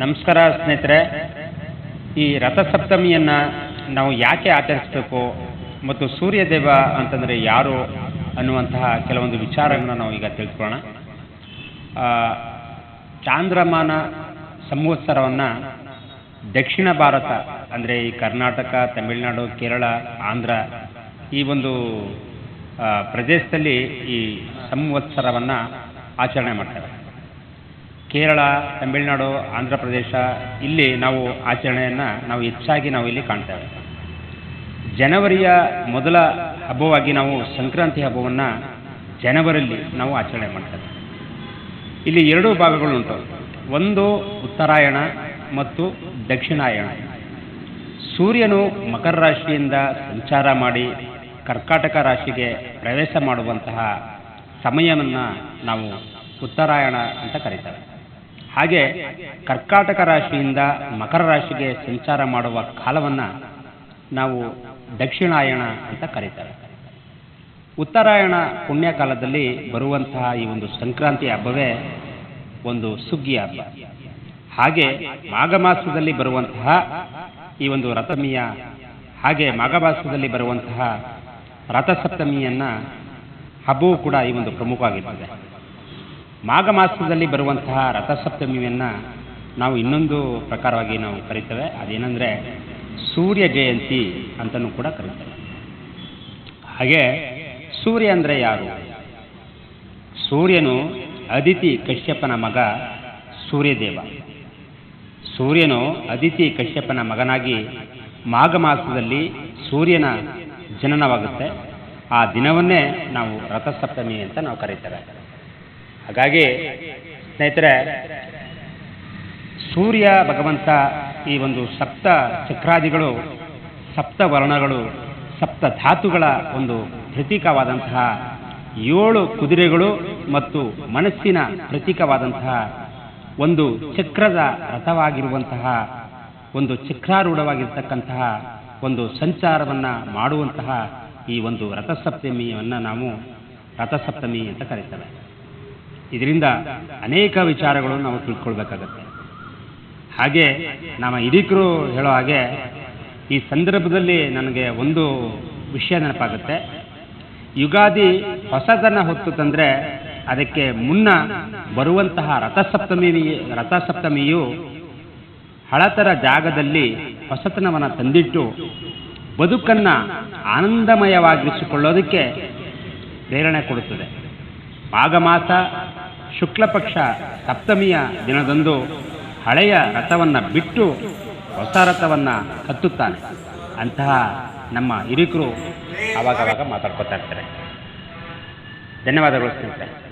ನಮಸ್ಕಾರ ಸ್ನೇಹಿತರೆ. ಈ ರಥಸಪ್ತಮಿಯನ್ನು ನಾವು ಯಾಕೆ ಆಚರಿಸಬೇಕು ಮತ್ತು ಸೂರ್ಯದೇವ ಅಂತಂದರೆ ಯಾರು ಅನ್ನುವಂತಹ ಕೆಲವೊಂದು ವಿಚಾರಗಳನ್ನು ನಾವು ಈಗ ತಿಳ್ಕೊಳ್ಳೋಣ. ಚಾಂದ್ರಮಾನ ಸಂವತ್ಸರವನ್ನು ದಕ್ಷಿಣ ಭಾರತ, ಅಂದರೆ ಈ ಕರ್ನಾಟಕ, ತಮಿಳುನಾಡು, ಕೇರಳ, ಆಂಧ್ರ ಈ ಒಂದು ಪ್ರದೇಶದಲ್ಲಿ ಈ ಸಂವತ್ಸರವನ್ನು ಆಚರಣೆ ಮಾಡ್ತಾರೆ. ಕೇರಳ, ತಮಿಳುನಾಡು, ಆಂಧ್ರ ಪ್ರದೇಶ ಇಲ್ಲಿ ನಾವು ಆಚರಣೆಯನ್ನು ನಾವು ಹೆಚ್ಚಾಗಿ ನಾವು ಇಲ್ಲಿ ಕಾಣ್ತೇವೆ ಜನವರಿಯ ಮೊದಲ ಹಬ್ಬವಾಗಿ ನಾವು ಸಂಕ್ರಾಂತಿ ಹಬ್ಬವನ್ನು ಜನವರಿಯಲ್ಲಿ ನಾವು ಆಚರಣೆ ಮಾಡ್ತೇವೆ ಇಲ್ಲಿ ಎರಡು ಭಾಗಗಳುಂಟು ಒಂದು ಉತ್ತರಾಯಣ ಮತ್ತು ದಕ್ಷಿಣಾಯಣ. ಸೂರ್ಯನು ಮಕರ ರಾಶಿಯಿಂದ ಸಂಚಾರ ಮಾಡಿ ಕರ್ಕಾಟಕ ರಾಶಿಗೆ ಪ್ರವೇಶ ಮಾಡುವಂತಹ ಸಮಯವನ್ನು ನಾವು ಉತ್ತರಾಯಣ ಅಂತ ಕರೀತೇವೆ. ಹಾಗೆ ಕರ್ಕಾಟಕ ರಾಶಿಯಿಂದ ಮಕರ ರಾಶಿಗೆ ಸಂಚಾರ ಮಾಡುವ ಕಾಲವನ್ನು ನಾವು ದಕ್ಷಿಣಾಯಣ ಅಂತ ಕರೀತಾರೆ. ಉತ್ತರಾಯಣ ಪುಣ್ಯಕಾಲದಲ್ಲಿ ಬರುವಂತಹ ಈ ಒಂದು ಸಂಕ್ರಾಂತಿ ಹಬ್ಬವೇ ಒಂದು ಸುಗ್ಗಿ ಹಬ್ಬ. ಹಾಗೆ ಮಾಘ ಮಾಸದಲ್ಲಿ ಬರುವಂತಹ ಈ ಒಂದು ರಥಮಿಯ ಹಾಗೆ ಮಾಘ ಮಾಸದಲ್ಲಿ ಬರುವಂತಹ ರಥಸಪ್ತಮಿಯನ್ನು ಹಬ್ಬವೂ ಕೂಡ ಈ ಒಂದು ಪ್ರಮುಖವಾಗಿರ್ತದೆ. ಮಾಘ ಮಾಸದಲ್ಲಿ ಬರುವಂತಹ ರಥಸಪ್ತಮಿಯನ್ನು ನಾವು ಇನ್ನೊಂದು ಪ್ರಕಾರವಾಗಿ ನಾವು ಕರಿತೇವೆ. ಅದೇನೆಂದರೆ ಸೂರ್ಯ ಜಯಂತಿ ಅಂತಲೂ ಕೂಡ ಕರೀತೇವೆ. ಹಾಗೆ ಸೂರ್ಯ ಅಂದರೆ ಯಾರು? ಸೂರ್ಯನು ಅದಿತಿ ಕಶ್ಯಪನ ಮಗ ಸೂರ್ಯದೇವ. ಸೂರ್ಯನು ಅದಿತಿ ಕಶ್ಯಪನ ಮಗನಾಗಿ ಮಾಘ ಮಾಸದಲ್ಲಿ ಸೂರ್ಯನ ಜನನವಾಗುತ್ತೆ. ಆ ದಿನವನ್ನೇ ನಾವು ರಥಸಪ್ತಮಿ ಅಂತ ನಾವು ಕರೀತೇವೆ. ಹಾಗಾಗಿ ಸ್ನೇಹಿತರೆ, ಸೂರ್ಯ ಭಗವಂತ ಈ ಒಂದು ಸಪ್ತ ಚಕ್ರಾದಿಗಳು, ಸಪ್ತ ವರ್ಣಗಳು, ಸಪ್ತ ಧಾತುಗಳ ಒಂದು ಪ್ರತೀಕವಾದಂತಹ ಏಳು ಕುದುರೆಗಳು ಮತ್ತು ಮನಸ್ಸಿನ ಪ್ರತೀಕವಾದಂತಹ ಒಂದು ಚಕ್ರದ ರಥವಾಗಿರುವಂತಹ, ಒಂದು ಚಕ್ರಾರೂಢವಾಗಿರ್ತಕ್ಕಂತಹ ಒಂದು ಸಂಚಾರವನ್ನು ಮಾಡುವಂತಹ ಈ ಒಂದು ರಥಸಪ್ತಮಿಯನ್ನು ನಾವು ರಥಸಪ್ತಮಿ ಅಂತ ಕರೀತೇವೆ. ಇದರಿಂದ ಅನೇಕ ವಿಚಾರಗಳು ನಾವು ತಿಳ್ಕೊಳ್ಬೇಕಾಗತ್ತೆ. ಹಾಗೆ ನಮ್ಮ ಹಿರಿಕರು ಹೇಳೋ ಹಾಗೆ ಈ ಸಂದರ್ಭದಲ್ಲಿ ನನಗೆ ಒಂದು ವಿಷಯ ನೆನಪಾಗುತ್ತೆ. ಯುಗಾದಿ ಹೊಸದನ್ನು ಹೊತ್ತು ತಂದರೆ ಅದಕ್ಕೆ ಮುನ್ನ ಬರುವಂತಹ ರಥಸಪ್ತಮಿ ರಥಸಪ್ತಮಿಯು ಹಳತರ ಜಾಗದಲ್ಲಿ ಹೊಸತನವನ್ನು ತಂದಿಟ್ಟು ಬದುಕನ್ನು ಆನಂದಮಯವಾಗಿರಿಸಿಕೊಳ್ಳೋದಕ್ಕೆ ಪ್ರೇರಣೆ ಕೊಡುತ್ತದೆ. ಮಾಘ ಶುಕ್ಲಪಕ್ಷ ಶುಕ್ಲ ಪಕ್ಷ ಸಪ್ತಮಿಯ ದಿನದಂದು ಹಳೆಯ ರಥವನ್ನು ಬಿಟ್ಟು ಹೊಸ ರಥವನ್ನು ಹತ್ತುತ್ತಾನೆ ಅಂತಹ ನಮ್ಮ ಹಿರಿಕರು ಆವಾಗವಾಗ ಮಾತಾಡ್ಕೊತಾ ಇರ್ತಾರೆ. ಧನ್ಯವಾದಗಳು ಸ್ನೇಹಿತರೆ.